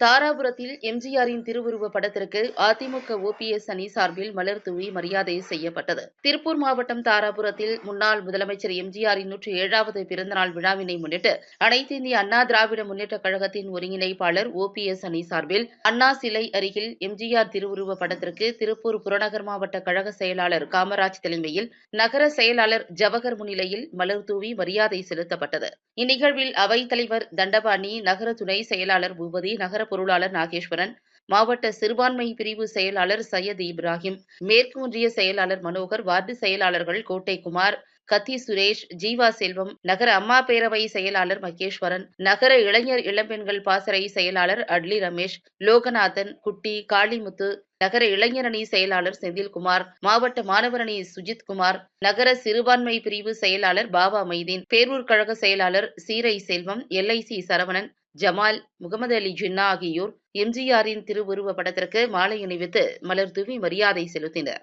தாராபுரத்தில் எம்ஜிஆரின் திருவுருவ படத்திற்கு அதிமுக ஓபிஎஸ் அணி சார்பில் மலர் தூவி மரியாதை செய்யப்பட்டது. திருப்பூர் மாவட்டம் தாராபுரத்தில் முன்னாள் முதலமைச்சர் எம்ஜிஆரின் நூற்றி ஏழாவது பிறந்தநாள் விழாவினை முன்னிட்டு அனைத்து இந்திய அண்ணா திராவிட முன்னேற்ற கழகத்தின் ஒருங்கிணைப்பாளர் ஓபிஎஸ் அணி சார்பில் அண்ணா சிலை அருகில் எம்ஜிஆர் திருவுருவ படத்திற்கு திருப்பூர் புறநகர் மாவட்ட கழக செயலாளர் காமராஜ் தலைமையில் நகர செயலாளர் ஜவஹர் முன்னிலையில் மலர் தூவி மரியாதை செலுத்தப்பட்டது. இந்நிகழ்வில் அவைத் தலைவர் தண்டபாணி நகர துணை செயலாளர் பூபதி நகர பொருளாளர் நாகேஸ்வரன் மாவட்ட சிறுபான்மை பிரிவு செயலாளர் சையத் இப்ராஹிம் மேற்கு ஒன்றிய செயலாளர் மனோகர் வார்டு செயலாளர்கள் கோட்டைக்குமார் கத்தி சுரேஷ் ஜீவா செல்வம் நகர அம்மா பேரவை செயலாளர் மகேஸ்வரன் நகர இளைஞர் இளம்பெண்கள் பாசறை செயலாளர் அட்லி ரமேஷ் லோகநாதன் குட்டி காளிமுத்து நகர இளைஞரணி செயலாளர் செந்தில்குமார் மாவட்ட மாணவரணி சுஜித்குமார் நகர சிறுபான்மை பிரிவு செயலாளர் பாபா மைதீன் பேரூர் கழக செயலாளர் சீரை செல்வம் எல்ஐசி சரவணன் ஜமால் முகமது அலி ஜின்னா ஆகியோர் எம்ஜிஆரின் திருவுருவ படத்திற்கு மாலை அணிவித்து மலர் தூவி மரியாதை செலுத்தினர்.